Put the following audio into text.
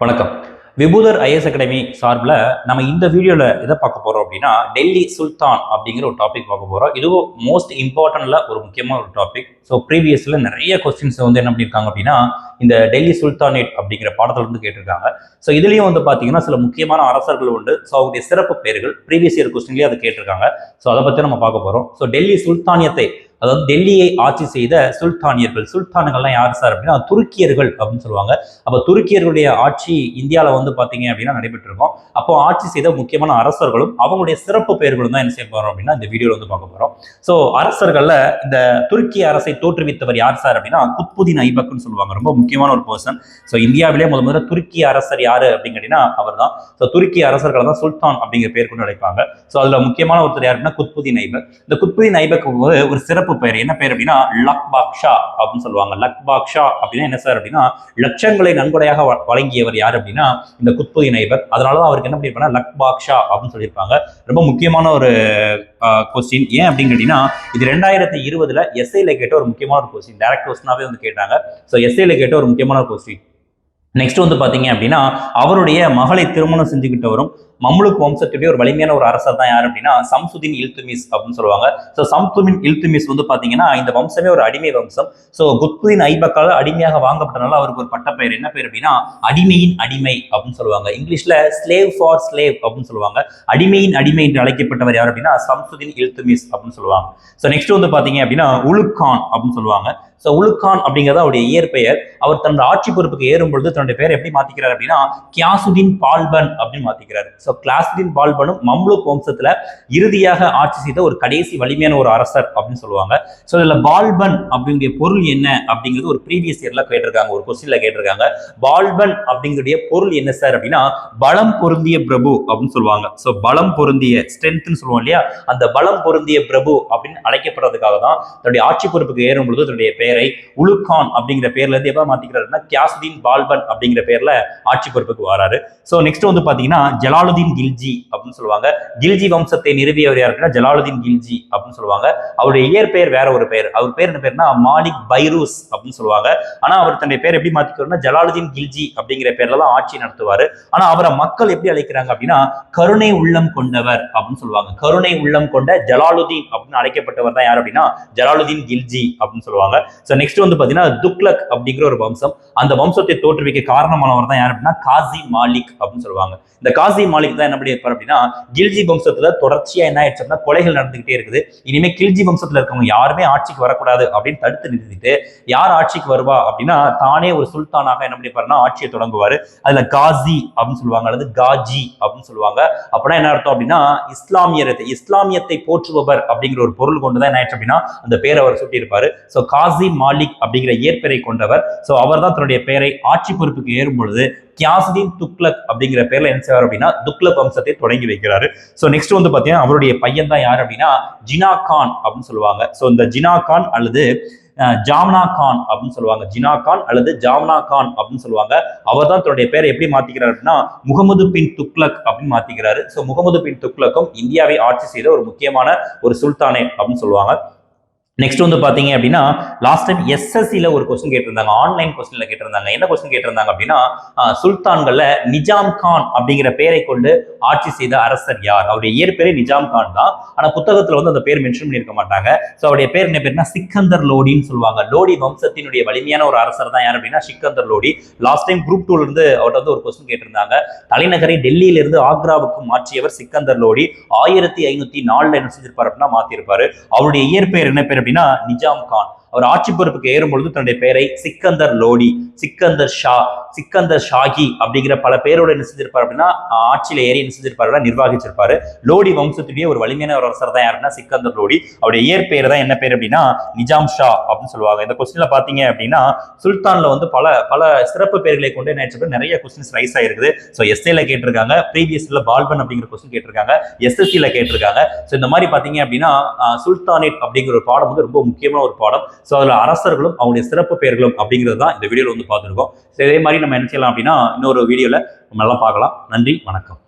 வணக்கம். விபூதர் IS academy சார்பில் நம்ம இந்த வீடியோவில் எதை பார்க்க போகிறோம் அப்படின்னா டெல்லி சுல்தான் அப்படிங்கிற ஒரு டாபிக் பார்க்க போகிறோம் இதுவும் மோஸ்ட் இம்பார்ட்டன்ட்ல ஒரு முக்கியமான ஒரு டாபிக் ஸோ ப்ரீவியஸில் நிறைய கொஸ்டின்ஸ் வந்து என்ன பண்ணியிருக்காங்க அப்படின்னா இந்த டெல்லி சுல்தானேட் அப்படிங்கிற பாடத்திலிருந்து கேட்டிருக்காங்க. ஸோ இதுலேயும் வந்து பார்த்தீங்கன்னா சில முக்கியமான அரசர்கள் உண்டு. ஸோ அவருடைய சிறப்பு பெயர்கள் ப்ரீவியஸ் இயர் கொஸ்டின்லேயே அதை கேட்டிருக்காங்க. ஸோ அதை பற்றி நம்ம பார்க்க போகிறோம் ஸோ டெல்லி சுல்தானியத்தை அதாவது டெல்லியை ஆட்சி செய்த சுல்தானியர்கள் சுல்தான்கள்லாம் யார் சார் அப்படின்னா துருக்கியர்கள் அப்படின்னு சொல்லுவாங்க. அப்போ துருக்கியர்களுடைய ஆட்சி இந்தியாவில் வந்து பார்த்தீங்க அப்படின்னா நடைபெற்றிருக்கும். அப்போ ஆட்சி செய்த முக்கியமான அரசர்களும் அவங்களுடைய சிறப்பு பெயர்களும் தான் என்ன செய்ய போகிறோம் அப்படின்னா இந்த வீடியோவில் வந்து பார்க்க போகிறோம் ஸோ அரசர்களில் இந்த துருக்கிய அரசை தோற்றுவித்தவர் யார் சார் அப்படின்னா குத்புதீன் ஐபக்னு சொல்லுவாங்க. ரொம்ப முக்கியமான ஒரு பர்சன் ஸோ இந்தியாவிலே முதல் முதல்ல துருக்கிய அரசர் யார் அப்படின்னு அவர் தான் ஸோ துருக்கிய அரசர்களை தான் சுல்தான் அப்படிங்கிற பேர் கொண்டு அழைப்பாங்க. ஸோ அதில் முக்கியமான ஒருத்தர் யார் அப்படின்னா குத்புதீன் ஐபக். இந்த குத்புதீன் ஐபக் ஒரு சிறப்பு பெயர். என்ன பேர் அப்படின்னா? லக் பாக்ஷா அப்படின்னு சொல்லுவாங்க. லக் பாக்ஷா அப்படின்னா என்ன சார் அப்படின்னா? லட்சங்களை நன்கொடையாக வ- வழங்கியவர் யார் அப்படின்னா? இந்த குத்புதி நைபர். அதனாலதான் அவருக்கு என்ன பண்ணியிருப்பாங்க லக் பாக்ஷா அப்படின்னு சொல்லியிருப்பாங்க. ரொம்ப முக்கியமான ஒரு கொஸ்டின் ஏன் அப்படின்னு கேட்டீங்கன்னா இது ரெண்டாயிரத்தி இருபதுல எஸ்ஐல கேட்ட ஒரு முக்கியமான ஒரு கொஸ்டின் டைரக்ட் கொஸ்டினாவே வந்து கேட்டாங்க. ஸோ எஸ்ஐல கேட்ட ஒரு முக்கியமான ஒரு கொஸ்டின் நெக்ஸ்ட் வந்து பாத்தீங்க அப்படின்னா அவருடைய மகளை திருமணம் செஞ்சுக்கிட்டவரும் மம்லுக் வம்சத்துடைய ஒரு வலிமையான ஒரு அரசர் தான் யார் அப்படின்னா சம்சுதீன் இல்துமிஸ் அப்படின்னு சொல்லுவாங்க. ஸோ சம்சுதீன் இல்துமிஸ் வந்து பாத்தீங்கன்னா இந்த வம்சமே ஒரு அடிமை வம்சம். ஸோ குத்துதீன் ஐபக்கால அடிமையாக வாங்கப்பட்டனால அவருக்கு ஒரு பட்ட பெயர். என்ன பேர் அப்படின்னா அடிமையின் அடிமை அப்படின்னு சொல்லுவாங்க. இங்கிலீஷ்ல ஸ்லேவ் ஃபார் ஸ்லேவ் அப்படின்னு சொல்லுவாங்க. அடிமையின் அடிமை என்று அழைக்கப்பட்டவர் யார் அப்படின்னா சம்சுதீன் இல்துமிஸ் அப்படின்னு சொல்லுவாங்க. ஸோ நெக்ஸ்ட் வந்து பாத்தீங்க அப்படின்னா உலுக்கான் அப்படின்னு சொல்லுவாங்க. ஸோ உலுக்கான் அப்படிங்கிறது அவருடைய இயற்பெயர். அவர் தன்னோட ஆட்சி பொறுப்புக்கு ஏறும் பொழுது தன்னுடைய பெயர் எப்படி மாத்திக்கிறார் அப்படின்னா கியாசுதீன் பால்பன் அப்படின்னு மாத்திக்கிறார். ஸோ கிளாஸ்டின் பால்பனும் மம்லுக் வம்சத்துல இறுதியாக ஆட்சி செய்த ஒரு கடைசி வலிமையான ஒரு அரசர் அப்படின்னு சொல்லுவாங்க. ஸோ இதுல பால்பன் அப்படிங்கிற பொருள் என்ன அப்படிங்கிறது ஒரு ப்ரீவியஸ் இயர்ல கேட்டிருக்காங்க ஒரு கொஸ்டின்ல கேட்டிருக்காங்க. பால்பன் அப்படிங்கிற பொருள் என்ன சார் அப்படின்னா பலம் பொருந்திய பிரபு அப்படின்னு சொல்லுவாங்க. ஸோ பலம் பொருந்திய ஸ்ட்ரென்த்னு சொல்லுவோம் இல்லையா? அந்த பலம் பொருந்திய பிரபு அப்படின்னு அழைக்கப்படுறதுக்காக தான் தன்னுடைய ஆட்சி பொறுப்புக்கு ஏறும் பொழுது தன்னுடைய பெயரை உலுக்கான் அப்படிங்கிற பேர்ல இருந்து எப்ப மாத்திக்கிறாருன்னா கியாசுதீன் பால்பன் அப்படிங்கிற பேர்ல ஆட்சி பொறுப்புக்கு வராரு. ஸோ நெக்ஸ்ட் வந்து பாத்தீங்கன்னா ஜலாலு ஜலாலுதீன் கில்ஜி அப்படின்னு சொல்லுவாங்க. கில்ஜி வம்சத்தை நிறுவியவர் யார் அப்படின்னா ஜலாலுதீன் கில்ஜி அப்படின்னு சொல்லுவாங்க. அவருடைய இயற்பெயர் வேற ஒரு பெயர். அவர் பேர் என்ன பேர்னா மாலிக் பைரூஸ் அப்படின்னு சொல்லுவாங்க. ஆனா அவர் தன்னுடைய பேர் எப்படி மாத்திக்கிறோம்னா ஜலாலுதீன் கில்ஜி அப்படிங்கிற பேர்ல தான் ஆட்சி நடத்துவாரு. ஆனா அவரை மக்கள் எப்படி அழைக்கிறாங்க அப்படின்னா கருணை உள்ளம் கொண்டவர் அப்படின்னு சொல்லுவாங்க. கருணை உள்ளம் கொண்ட ஜலாலுதீன் அப்படின்னு அழைக்கப்பட்டவர் தான் யார் அப்படின்னா ஜலாலுதீன் கில்ஜி அப்படின்னு சொல்லுவாங்க. ஸோ நெக்ஸ்ட் வந்து பாத்தீங்கன்னா துக்லக் அப்படிங்கிற ஒரு வம்சம். அந்த வம்சத்தை தோற்றுவிக்க காரணமானவர் தான் யார் அப்படின்னா காசி மாலிக் அப்படின்னு சொல்லுவாங்க. இந்த காசி மாலிக் தான் என்ன பண்ணியிருப்பார் அப்படின்னா கில்ஜி வம்சத்துல தொடர்ச்சியா என்ன ஆயிடுச்சு அப்படின்னா கொலைகள் நடந்துகிட்டே இருக்குது. இனிமே கில்ஜி வம்சத்துல இருக்கவங்க யாருமே ஆட்சிக்கு வரக்கூடாது அப்படின்னு தடுத்து நிறுத்திட்டு யார் ஆட்சிக்கு வருவா அப்படின்னா தானே ஒரு சுல்தானாக என்ன பண்ணிப்பாருன்னா ஆட்சியை தொடங்குவாரு. அதுல காசி அப்படின்னு சொல்லுவாங்க அல்லது காஜி அப்படின்னு சொல்லுவாங்க. அப்படின்னா என்ன அர்த்தம் அப்படின்னா இஸ்லாமியரத்தை இஸ்லாமியத்தை போற்றுபவர் அப்படிங்கிற ஒரு பொருள் கொண்டுதான் என்ன ஆயிடுச்சு அப்படின்னா அந்த பேரை அவர் சுட்டியிருப்பாரு. ஸோ காசி மாலிக் அப்படிங்கிற இயற்பெயரை கொண்டவர். ஸோ அவர் தான் தன்னுடைய பெயரை ஆட்சி பொறுப்புக்கு ஏறும் பொழுது கியாசுதீன் துக்லக் அப்படிங்கிற பேர்ல என்ன செய்வார் அப்படின்னா துக்லக் வம்சத்தை தொடங்கி வைக்கிறாரு. ஸோ நெக்ஸ்ட் வந்து பார்த்தீங்கன்னா அவருடைய பையன் தான் யார் அப்படின்னா ஜினா கான் அப்படின்னு சொல்லுவாங்க. ஸோ இந்த ஜினா கான் அல்லது ஜாம்னா கான் அப்படின்னு சொல்லுவாங்க. ஜினா கான் அல்லது ஜாம்னா கான் அப்படின்னு சொல்லுவாங்க. அவர் தான் தன்னுடைய பேரை எப்படி மாத்திக்கிறார் அப்படின்னா முகமது பின் துக்லக் அப்படின்னு மாத்திக்கிறாரு. ஸோ முகமது பின் துக்லக்கும் இந்தியாவை ஆட்சி செய்த ஒரு முக்கியமான ஒரு சுல்தானே அப்படின்னு சொல்லுவாங்க. நெக்ஸ்ட் வந்து பாத்தீங்க அப்படின்னா லாஸ்ட் டைம் எஸ்எஸ்சியில் ஒரு கொஸ்டின் கேட்டிருந்தாங்க. ஆன்லைன் கொஸ்டின்ல கேட்டிருந்தாங்க. என்ன கொஸ்டின் கேட்டிருந்தாங்க அப்படின்னா சுல்தான்களில் சுல்தான்கள்ல நிஜாம் கான் அப்படிங்கிற பெயரை கொண்டு ஆட்சி செய்த அரசர் யார்? அவருடைய இயற்பெயரே நிஜாம் கான் தான். ஆனா புத்தகத்துல வந்து அந்த பேர் மென்ஷன் பண்ணியிருக்க மாட்டாங்க. ஸோ அவருடைய பேர் என்ன பேர்னா சிக்கந்தர் லோடின்னு சொல்லுவாங்க. லோடி வம்சத்தினுடைய வலிமையான ஒரு அரசர் தான் யார் அப்படின்னா Sikandar Lodi. Last time group டூல இருந்து அவர்கிட்ட வந்து ஒரு கொஸ்டின் கேட்டிருந்தாங்க. தலைநகரை டெல்லியில இருந்து ஆக்ராவுக்கு மாற்றியவர் சிக்கந்தர் லோடி. ஆயிரத்தி ஐநூத்தி நாலுல என்ன செஞ்சிருப்பாரு அப்படின்னா மாத்திருப்பாரு. அவருடைய இயற்பெயர் என்ன பேர் அப்படின்னா நிஜாம் கான். அவர் ஆட்சி பொறுப்புக்கு ஏறும் பொழுது தன்னுடைய பெயரை சிக்கந்தர் லோடி சிக்கந்தர் ஷா சிக்கந்தர் ஷாகி அப்படிங்கிற பல பேரோட என்ன செஞ்சிருப்பார் அப்படின்னா ஆட்சியில ஏறி என்ன செஞ்சிருப்பாரு நிர்வாகிச்சிருப்பாரு. லோடி வம்சத்துடைய ஒரு வலிமையான ஒரு அரசர் தான் யாருன்னா சிக்கந்தர் லோடி. அவருடைய இயற்பெயர் தான் என்ன பேர் அப்படின்னா நிஜாம் ஷா அப்படின்னு சொல்லுவாங்க. இந்த கொஸ்டின்ல பாத்தீங்க அப்படின்னா சுல்தான்ல வந்து பல பல சிறப்பு பெயர்களை கொண்டு என்ன நிறைய கொஸ்டின்ஸ் ரைஸ் ஆயிருக்குது. ஸோ எஸ்ஏல கேட்டிருக்காங்க. ப்ரீவியஸ்ல பால்பன் அப்படிங்கிற கொஸ்டின் கேட்டிருக்காங்க. எஸ்எஸ்சியில் கேட்டிருக்காங்க. ஸோ இந்த மாதிரி பார்த்தீங்க அப்படின்னா சுல்தானேட் அப்படிங்கிற ஒரு பாடம் வந்து ரொம்ப முக்கியமான ஒரு பாடம். ஸோ அதில் அரசர்களும் அவங்களுடைய சிறப்பு பெயர்களும் அப்படிங்கிறது தான் இந்த வீடியோவில் வந்து பார்த்துருக்கோம். ஸோ இதே மாதிரி நம்ம என்ன செய்யலாம் அப்படின்னா இன்னொரு வீடியோவில் நம்ம நல்லா பார்க்கலாம். நன்றி வணக்கம்.